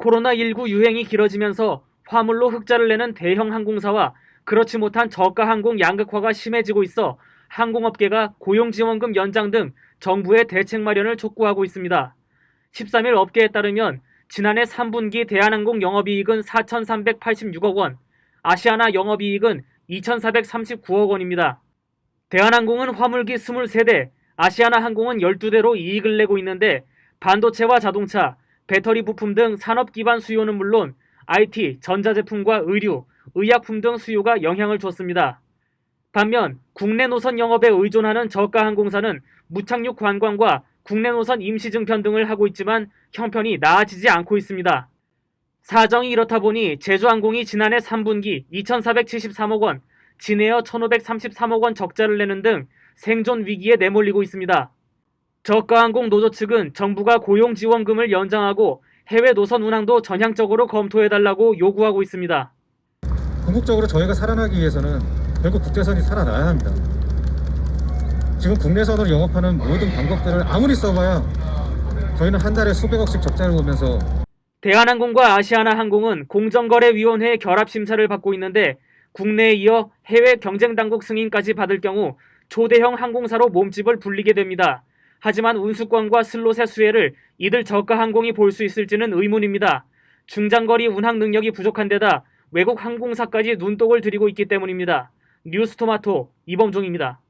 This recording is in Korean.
코로나19 유행이 길어지면서 화물로 흑자를 내는 대형 항공사와 그렇지 못한 저가 항공 양극화가 심해지고 있어 항공업계가 고용지원금 연장 등 정부의 대책 마련을 촉구하고 있습니다. 13일 업계에 따르면 지난해 3분기 대한항공 영업이익은 4,386억 원, 아시아나 영업이익은 2,439억 원입니다. 대한항공은 화물기 23대, 아시아나 항공은 12대로 이익을 내고 있는데 반도체와 자동차, 배터리 부품 등 산업 기반 수요는 물론 IT, 전자제품과 의류, 의약품 등 수요가 영향을 줬습니다. 반면 국내 노선 영업에 의존하는 저가 항공사는 무착륙 관광과 국내 노선 임시 증편 등을 하고 있지만 형편이 나아지지 않고 있습니다. 사정이 이렇다 보니 제주항공이 지난해 3분기 2,473억 원, 진에어 1,533억 원 적자를 내는 등 생존 위기에 내몰리고 있습니다. 저가항공 노조 측은 정부가 고용 지원금을 연장하고 해외 노선 운항도 전향적으로 검토해달라고 요구하고 있습니다. 궁극적으로 저희가 살아나기 위해서는 결국 국제선이 살아나야 합니다. 지금 국내선으로 영업하는 모든 방법들을 아무리 써봐야 저희는 한 달에 수백억씩 적자를 보면서 대한항공과 아시아나항공은 공정거래위원회의 결합심사를 받고 있는데 국내에 이어 해외 경쟁당국 승인까지 받을 경우 초대형 항공사로 몸집을 불리게 됩니다. 하지만 운수권과 슬롯의 수혜를 이들 저가 항공이 볼 수 있을지는 의문입니다. 중장거리 운항 능력이 부족한 데다 외국 항공사까지 눈독을 들이고 있기 때문입니다. 뉴스토마토 이범종입니다.